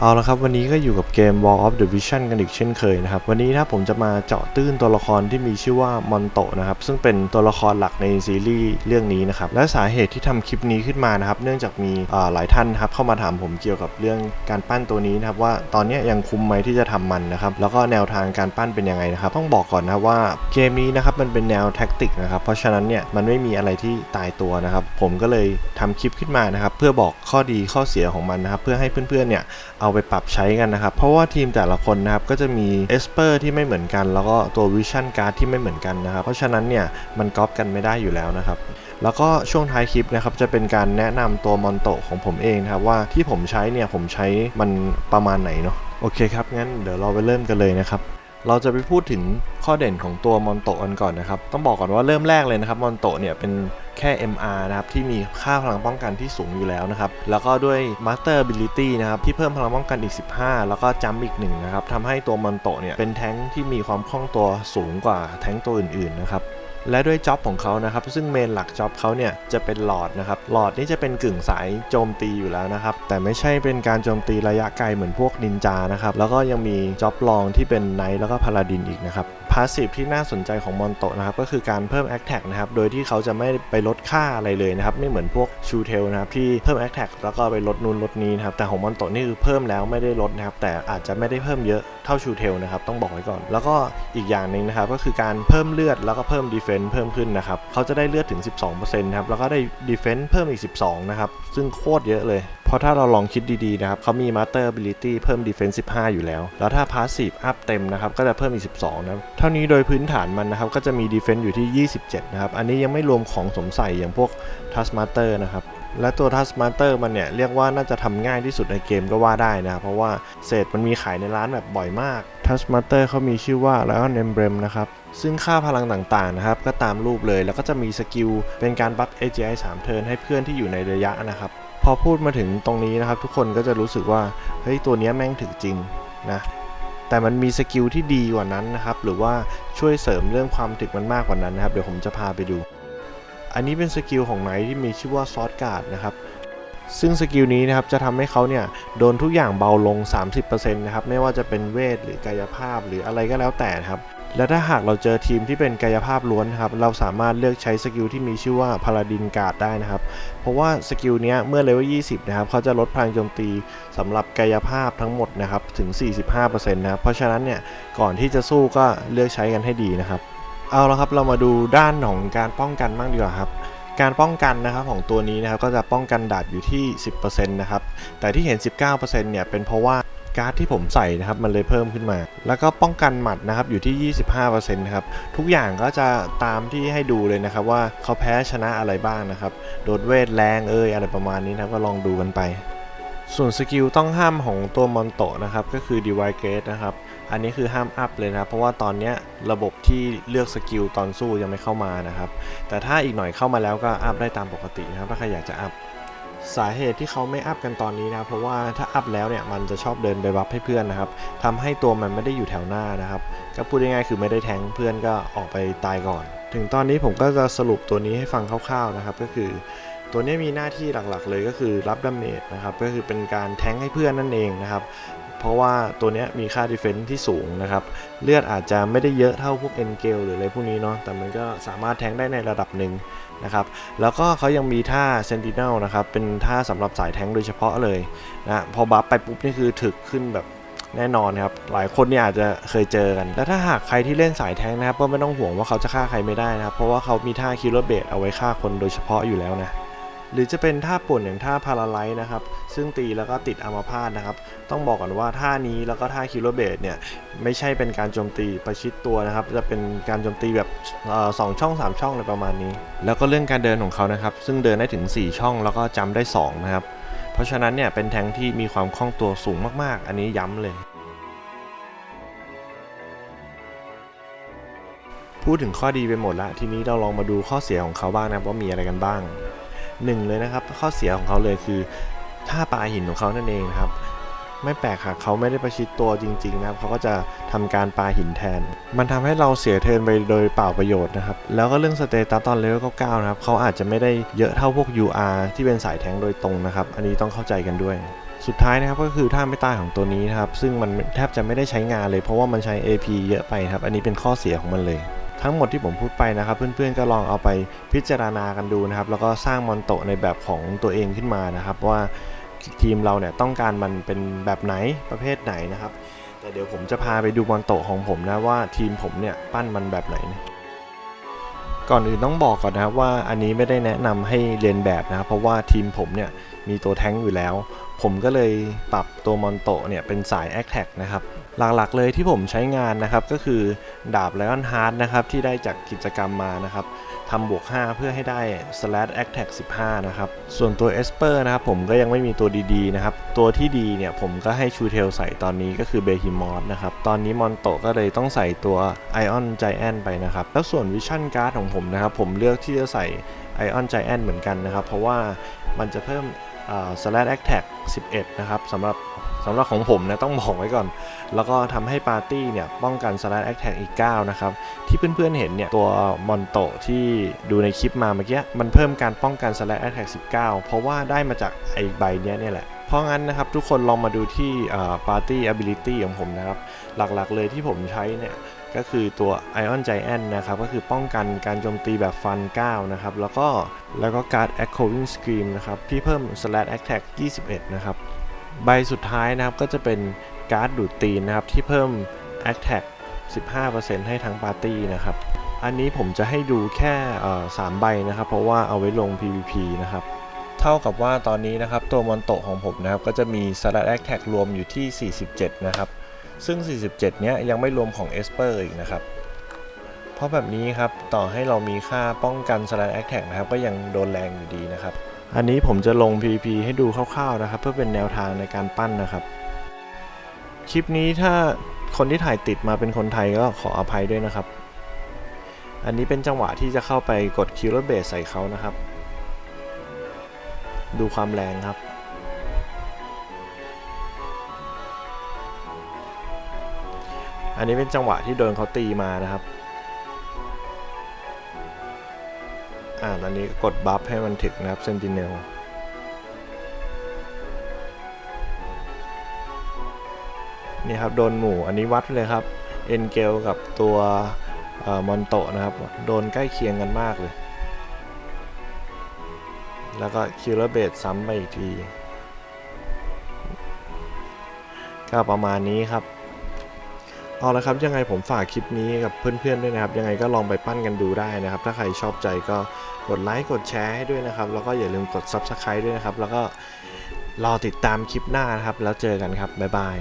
เอาละครับวันนี้ก็อยู่กับเกม Wall of the Vision กันอีกเช่นเคยนะครับ วันนี้นะผมจะมาเจาะตื้นตัวละครที่มีชื่อว่ามอนโตะนะครับ ซึ่งเป็นตัวละครหลักในซีรีส์เรื่องนี้นะครับ และสาเหตุที่ทำคลิปนี้ขึ้นมานะครับ เนื่องจากมีหลายท่านครับเข้ามาถามผมเกี่ยวกับเรื่องการปั้นตัวนี้นะครับ ว่าตอนนี้ยังคุ้มไหมที่จะทำมันนะครับ แล้วก็แนวทางการปั้นเป็นยังไงนะครับ ต้องบอกก่อนนะว่าเกมนี้นะครับมันเป็นแนวแท็กติกนะครับ เพราะฉะนั้นเนี่ยมันไม่มีอะไรที่ตายตัวนะครับ ผมก็เลยทำคลิปขึ้นมานะครับเพื่อบอกข้อดีข้อเสียของมันนะครับเพื่อให้เพื่อนๆเนี่ยเอาาไปปรับใช้กันนะครับ เพราะว่าทีมแต่ละคนนะครับก็จะมีเอสเปอร์ที่ไม่เหมือนกัน แล้วก็ตัววิชั่นการ์ดที่ไม่เหมือนกันนะครับ เพราะฉะนั้นเนี่ยมันก๊อปกันไม่ได้อยู่แล้วนะครับแล้วก็ช่วงท้ายคลิปนะครับจะเป็นการแนะนำตัวมอนโตของผมเองนะครับว่าที่ผมใช้เนี่ยผมใช้มันประมาณไหนเนาะโอเคครับงั้นเดี๋ยวเราไปเริ่มกันเลยนะครับ เราจะไปพูดถึงข้อเด่นของตัวมอนโตกันก่อนนะครับ ต้องบอกก่อนว่าเริ่มแรกเลยนะครับมอนโตเนี่ยเป็นแค่ MR นะครับ ที่มีค่าพลังป้องกันที่สูงอยู่แล้วนะครับ แล้วก็ด้วย Master Ability นะครับ ที่เพิ่มพลังป้องกันอีก 15 แล้วก็จัมอีกหนึ่งนะครับทำให้ตัวมอนโตเนี่ยเป็นแท้งที่มีความคล่องตัวสูงกว่าแท้งตัวอื่นๆนะครับ และด้วยจ็อบของเขานะครับ ซึ่งเมนหลักจ็อบเขาเนี่ยจะเป็นหลอดนะครับ หลอดนี่จะเป็นกึ่งสายโจมตีอยู่แล้วนะครับ แต่ไม่ใช่เป็นการโจมตีระยะไกลเหมือนพวกนินจานะครับ แล้วก็ยังมีจ็อบลองที่เป็นไนท์แล้วก็พาราดินอีกนะครับาสซีฟที่น่าสนใจของมอนโตนะครับก็คือการเพิ่มแอคแท็กนะครับโดยที่เขาจะไม่ไปลดค่าอะไรเลยนะครับไม่เหมือนพวกชูเทลนะครับที่เพิ่มแอคแท็กแล้วก็ไปลดนูนลดนี้นะครับแต่ของมอนโตนี่คือเพิ่มแล้วไม่ได้ลดนะครับแต่อาจจะไม่ได้เพิ่มเยอะเท่าชูเทลนะครับต้องบอกไว้ก่อน แล้วก็อีกอย่างหนึ่งนะครับก็คือการเพิ่มเลือดแล้วก็เพิ่มดีเฟนซ์เพิ่มขึ้นนะครับเขาจะได้เลือดถึง 12%นะครับแล้วก็ได้ดีเฟนซ์เพิ่มอีก 12นะครับซึ่งโคตรเยอะเลย เพราะถ้าเราลองคิดดีๆนะครับเขามี Master Ability เพิ่ม Defense 15 อยู่แล้ว แล้วถ้า Passive Up เต็มนะครับก็จะเพิ่มอีก 12 นะครับเท่านี้โดยพื้นฐานมันนะครับก็จะมี Defense อยู่ที่ 27 นะครับ อันนี้ยังไม่รวมของสมใส่อย่างพวก Taskmaster นะครับและตัว Taskmaster มันเนี่ยเรียกว่าน่าจะทำง่ายที่สุดในเกมก็ว่าได้นะครับเพราะว่าเศษมันมีขายในร้านแบบบ่อยมาก Taskmaster เขามีชื่อว่า Lion Emblem นะครับซึ่งค่าพลังต่างๆนะครับก็ตามรูปเลยแล้วก็จะมีสกิลเป็นการบัฟ AGI 3 เทิร์นให้เพื่อนที่อยู่ในระยะนะครับ อพูดมาถึงตรงนี้นะครับ ทุกคนก็จะรู้สึกว่าเฮ้ยตัวนี้แม่งถึงจริงนะแต่มันมีสกิลที่ดีกว่านั้นนะครับ หรือว่าช่วยเสริมเรื่องความถึกมันมากกว่านั้นนะครับ เดี๋ยวผมจะพาไปดู อันนี้เป็นสกิลของไนท์ที่มีชื่อว่าซอสการ์ดนะครับ ซึ่งสกิลนี้นะครับจะทำให้เขาเนี่ยโดนทุกอย่างเบาลง 30%นะครับ ไม่ว่าจะเป็นเวทหรือกายภาพหรืออะไรก็แล้วแต่นะครับ และถ้าหากเราเจอทีมที่เป็นกายภาพล้วนครับ เราสามารถเลือกใช้สกิลที่มีชื่อว่าพาราดินการ์ดได้นะครับ เพราะว่าสกิลนี้เมื่อเลเวล 20 นะครับ เขาจะลดพลังโจมตีสำหรับกายภาพทั้งหมดนะครับ ถึง 45%นะครับ เพราะฉะนั้นเนี่ย ก่อนที่จะสู้ก็เลือกใช้กันให้ดีนะครับ เอาละครับ เรามาดูด้านของการป้องกันบ้างดีกว่าครับการป้องกันนะครับของตัวนี้นะครับก็จะป้องกันดาบอยู่ที่ 10%นะครับ แต่ที่เห็น 19%เนี่ยเป็นเพราะว่า การ์ดที่ผมใส่นะครับ มันเลยเพิ่มขึ้นมา แล้วก็ป้องกันหมัดนะครับอยู่ที่ 25%นะครับ ทุกอย่างก็จะตามที่ให้ดูเลยนะครับ ว่าเขาแพ้ชนะอะไรบ้างนะครับ โดดเวทแรงเอ้ยอะไรประมาณนี้นะครับก็ลองดูกันไป ส่วนสกิลต้องห้ามของตัวมอนโตะนะครับ ก็คือ d e v i c e Gate นะครับอันนี้คือห้ามอัพเลยนะเพราะว่าตอนเนี้ยระบบที่เลือกสกิลตอนสู้ยังไม่เข้ามานะครับ แต่ถ้าอีกหน่อยเข้ามาแล้วก็อัพได้ตามปกตินะครับ ถ้าใครอยากจะอัพ สาเหตุที่เขาไม่อัพกันตอนนี้นะ เพราะว่าถ้าอัพแล้วเนี่ยมันจะชอบเดินไปบัฟให้เพื่อนนะครับทำให้ตัวมันไม่ได้อยู่แถวหน้านะครับ ก็พูดง่ายๆคือไม่ได้แทงเพื่อนก็ออกไปตายก่อน ถึงตอนนี้ผมก็จะสรุปตัวนี้ให้ฟังคร่าวๆนะครับ ก็คือตัวนี้มีหน้าที่หลักๆ เลยก็คือรับดาเมจนะครับก็คือเป็นการแทงให้เพื่อนนั่นเองนะครับ เพราะว่าตัวนี้มีค่าดีเฟน s ์ที่สูงนะครับ เลือดอาจจะไม่ได้เยอะเท่าพวกเอ็นเกลหรืออะไรพวกนี้เนาะแต่มันก็สามารถแทงได้ในระดับหนึ่งนะครับ แล้วก็เขายังมีท่า Sentinel นะครับ เป็นท่าสำหรับสายแทงโดยเฉพาะเลยนะพอบัฟไปปุ๊บนี่คือถึกขึ้นแบบแน่นอนครับ หลายคนเนี่ยอาจจะเคยเจอกัน แล้วถ้าหากใครที่เล่นสายแทงนะครับ ก็ไม่ต้องห่วงว่าเขาจะฆ่าใครไม่ได้นะครับ เพราะว่าเขามีท่าคิลเลอร์เบดเอาไว้ฆ่าคนโดยเฉพาะอยู่แล้วนะ หรือจะเป็นท่าป่วนอย่างท่าพาราไลท์นะครับ ซึ่งตีแล้วก็ติดอัมาพาตนะครับ ต้องบอกก่อนว่าท่านี้แล้วก็ท่าคิลเลเบดเนี่ย ไม่ใช่เป็นการโจมตีประชิดตัวนะครับ จะเป็นการโจมตีแบบสองช่อง 3 ช่องอะไรประมาณนี้ แล้วก็เรื่องการเดินของเขานะครับ ซึ่งเดินได้ถึง 4 ช่องแล้วก็จำได้ 2 นะครับ เพราะฉะนั้นเนี่ยเป็นแทงที่มีความคล่องตัวสูงมากๆ อันนี้ย้ำเลยพูดถึงข้อดีไปหมดละทีนี้เราลองมาดูข้อเสียของเขาบ้างนะครับว่ามีอะไรกันบ้าง หนึ่งเลยนะครับ ข้อเสียของเขาเลยคือท่าปลาหินของเขานั่นเองนะครับ ไม่แปลกหากเขาไม่ได้ประชิดตัวจริง ๆ นะครับเขาก็จะทำการปาหินแทน มันทำให้เราเสียเทินไปโดยเปล่าประโยชน์นะครับ แล้วก็เรื่องสเตตัสตอนเลเวล9นะครับเขาอาจจะไม่ได้เยอะเท่าพวก UR ที่เป็นสายแทงโดยตรงนะครับ อันนี้ต้องเข้าใจกันด้วยสุดท้ายนะครับก็คือท่าไม่ตายของตัวนี้นะครับ ซึ่งมันแทบจะไม่ได้ใช้งานเลยเพราะว่ามันใช้ AP เยอะไปครับ อันนี้เป็นข้อเสียของมันเลย ทั้งหมดที่ผมพูดไปนะครับ เพื่อนๆก็ลองเอาไปพิจารณากันดูนะครับ แล้วก็สร้างมอนโตในแบบของตัวเองขึ้นมานะครับ ว่าทีมเราเนี่ยต้องการมันเป็นแบบไหนประเภทไหนนะครับ แต่เดี๋ยวผมจะพาไปดูมอนโตของผมนะว่าทีมผมเนี่ยปั้นมันแบบไหนนะก่อนอื่นต้องบอกก่อนนะครับว่าอันนี้ไม่ได้แนะนำให้เรียนแบบนะครับเพราะว่าทีมผมเนี่ยมีตัวแท้งอยู่แล้ว ผมก็เลยปรับตัวมอนโตเนี่ยเป็นสาย a c t a c นะครับ หลักๆเลยที่ผมใช้งานนะครับก็คือดาบ Lion Heart นะครับที่ได้จากกิจกรรมมานะครับทำบวก 5 เพื่อให้ได้ slash attack 15 นะครับ ส่วนตัว Esper นะครับผมก็ยังไม่มีตัวดีๆนะครับ ตัวที่ดีเนี่ยผมก็ให้ชูเทลใส่ตอนนี้ก็คือ Behemoth นะครับ ตอนนี้มอนโตก็เลยต้องใส่ตัว Ion Giant ไปนะครับ แล้วส่วน Vision Guard ของผมนะครับ ผมเลือกที่จะใส่ Ion Giant เหมือนกันนะครับ เพราะว่ามันจะเพิ่ม slash attack 11 นะครับสำหรับสำหรับของผมนะต้องบอกไว้ก่อน แล้วก็ทำให้ปาร์ตี้เนี่ยป้องกัน slash attack อีก 9 นะครับ ที่เพื่อนๆเห็นเนี่ยตัวมอนโตที่ดูในคลิปมาเมื่อกี้ มันเพิ่มการป้องกัน slash attack 19 เพราะว่าได้มาจากไอใบเนี้ยเนี่ยแหละ เพราะงั้นนะครับทุกคนลองมาดูที่ Party Ability ของผมนะครับ หลักๆเลยที่ผมใช้เนี่ยก็คือตัว Ion Giant นะครับ ก็คือป้องกันการโจมตีแบบฟัน 9 นะครับ แล้วก็แล้วก็การ Echoing Scream นะครับ ที่เพิ่ม Slash Attack 21 นะครับ ใบสุดท้ายนะครับก็จะเป็นการ์ดดูดตีนนะครับ ที่เพิ่ม Attack 15%ให้ทั้งปาร์ตี้นะครับ อันนี้ผมจะให้ดูแค่ 3 ใบนะครับ เพราะว่าเอาไว้ลง PVP นะครับ เท่ากับว่าตอนนี้นะครับตัวมอนโตของผมนะครับก็จะมี Slash Attack รวมอยู่ที่ 47 นะครับ ซึ่ง 47 เนี้ยยังไม่รวมของ Esper อีกนะครับ เพราะแบบนี้ครับต่อให้เรามีค่าป้องกัน Slash Attack นะครับก็ยังโดนแรงอยู่ดีนะครับ อันนี้ผมจะลง PVP ให้ดูคร่าวๆนะครับ เพื่อเป็นแนวทางในการปั้นนะครับ คลิปนี้ถ้าคนที่ถ่ายติดมาเป็นคนไทยก็ขออภัยด้วยนะครับ อันนี้เป็นจังหวะที่จะเข้าไปกดคิวร์เบสใส่เขานะครับ ดูความแรงครับ อันนี้เป็นจังหวะที่โดนเขาตีมานะครับ อ่าตอนนี้กดบัฟให้มันถึกนะครับเซนติเนลนี่ครับโดนหมู่อันนี้วัดเลยครับเอ็นเกลกับตัวมอนโตนะครับ โดนใกล้เคียงกันมากเลย แล้วก็คิลเลอร์เบดซ้ำไปอีกที ก็ประมาณนี้ครับ เอาละครับยังไงผมฝากคลิปนี้กับเพื่อนๆด้วยนะครับ ยังไงก็ลองไปปั้นกันดูได้นะครับ ถ้าใครชอบใจก็กดไลค์กดแชร์ให้ด้วยนะครับ แล้วก็อย่าลืมกด Subscribe ด้วยนะครับ แล้วก็รอติดตามคลิปหน้านะครับ แล้วเจอกันครับ บ๊ายบาย